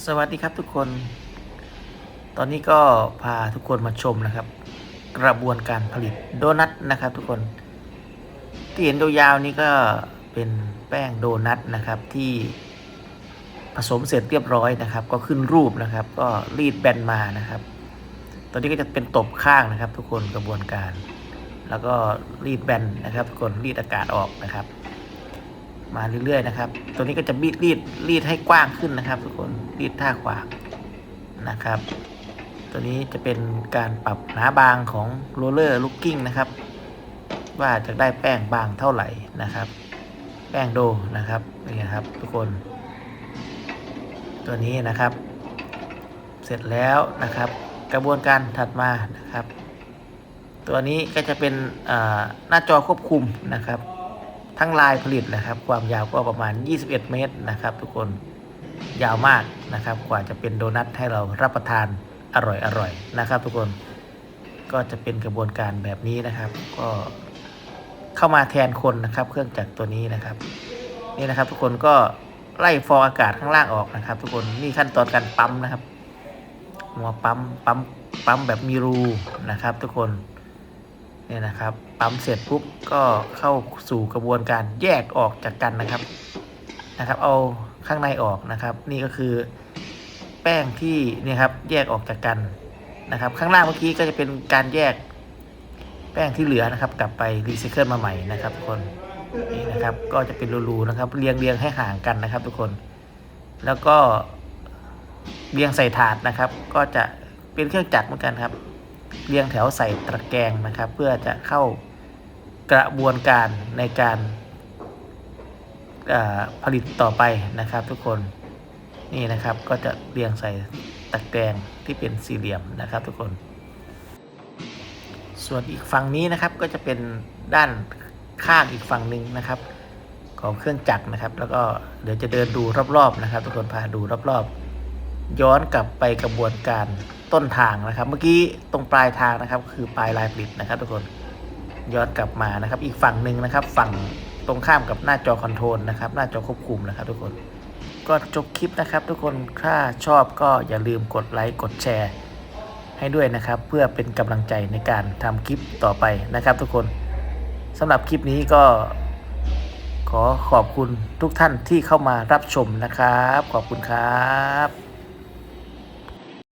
สวัสดีครับทุกคน ตอนนี้ก็พาทุกคนมาชมนะครับ กระบวนการผลิตโดนัทนะครับ ทุกคนที่เห็นยาวๆนี่ก็เป็นแป้งโดนัทนะครับที่ผสมเสร็จเรียบร้อยนะครับ ก็ขึ้นรูปนะครับ ก็รีดแบนมานะครับ ตอนนี้ก็จะเป็นตบข้างนะครับ ทุกคนกระบวนการ แล้วก็รีดแบนนะครับ ทุกคนรีดอากาศออกนะครับ มาเรื่อยๆนะครับ ตัวนี้ก็จะบีดรีดรีดให้กว้างขึ้นนะครับ ทุกคนรีดท่าขวางนะครับ ตัวนี้จะเป็นการปรับหนาบางของโรลเลอร์ลูกกิ้งนะครับ ว่าจะได้แป้งบางเท่าไหร่นะครับ แป้งโดนะครับนี่ครับ ทุกคน ตัวนี้นะครับ เสร็จแล้วนะครับ กระบวนการถัดมานะครับ ตัวนี้ก็จะเป็นหน้าจอควบคุมนะครับ ทั้งลายผลิตนะครับ ความยาวก็ประมาณ 21 เมตรนะครับ ทุกคนยาวมากนะครับ กว่าจะเป็นโดนัทให้เรารับประทานอร่อยอร่อยนะครับ ทุกคนก็จะเป็นกระบวนการแบบนี้นะครับ ก็เข้ามาแทนคนนะครับ เครื่องจักรตัวนี้นะครับ นี่นะครับ ทุกคนก็ไล่ฟองอากาศข้างล่างออกนะครับ ทุกคนนี่ขั้นตอนการปั๊มนะครับหัวปั๊มปั๊มปั๊มแบบมีรูนะครับ ทุกคน เนี่ยนะครับปั๊มเสร็จปุ๊บก็เข้าสู่กระบวนการแยกออกจากกันนะครับนะครับ เอาข้างในออกนะครับ นี่ก็คือแป้งที่เนี่ยครับแยกออกจากกันนะครับ ข้างล่างเมื่อกี้ก็จะเป็นการแยกแป้งที่เหลือนะครับ กลับไปรีไซเคิลมาใหม่นะครับทุกคนนี่นะครับก็จะเป็นรูๆนะครับเรียงเรียงให้ห่างกันนะครับ ทุกคน แล้วก็เรียงใส่ถาดนะครับ ก็จะเป็นเครื่องจักรเหมือนกันครับ เรียงแถวใส่ตะแกรงนะครับ เพื่อจะเข้ากระบวนการในการผลิตต่อไปนะครับทุกคนนี่นะครับก็จะเรียงใส่ตะแกรงที่เป็นสี่เหลี่ยมนะครับทุกคน ส่วนอีกฝั่งนี้นะครับก็จะเป็นด้านข้างอีกฝั่งหนึ่งนะครับ ของเครื่องจักรนะครับ แล้วก็เดี๋ยวจะเดินดูรอบๆนะครับ ทุกคนพาดูรอบๆ ย้อนกลับไปกระบวนการ ต้นทางนะครับ เมื่อกี้ตรงปลายทางนะครับ คือปลายลายผลิตนะครับ ทุกคนย้อนกลับมานะครับ อีกฝั่งหนึ่งนะครับ ฝั่งตรงข้ามกับหน้าจอคอนโทรลนะครับ หน้าจอควบคุมนะครับ ทุกคนก็จบคลิปนะครับ ทุกคนถ้าชอบก็อย่าลืมกดไลค์กดแชร์ ให้ด้วยนะครับ เพื่อเป็นกำลังใจในการทำคลิปต่อไปนะครับ ทุกคนสำหรับคลิปนี้ก็ขอขอบคุณทุกท่านที่เข้ามารับชมนะครับ ขอบคุณครับ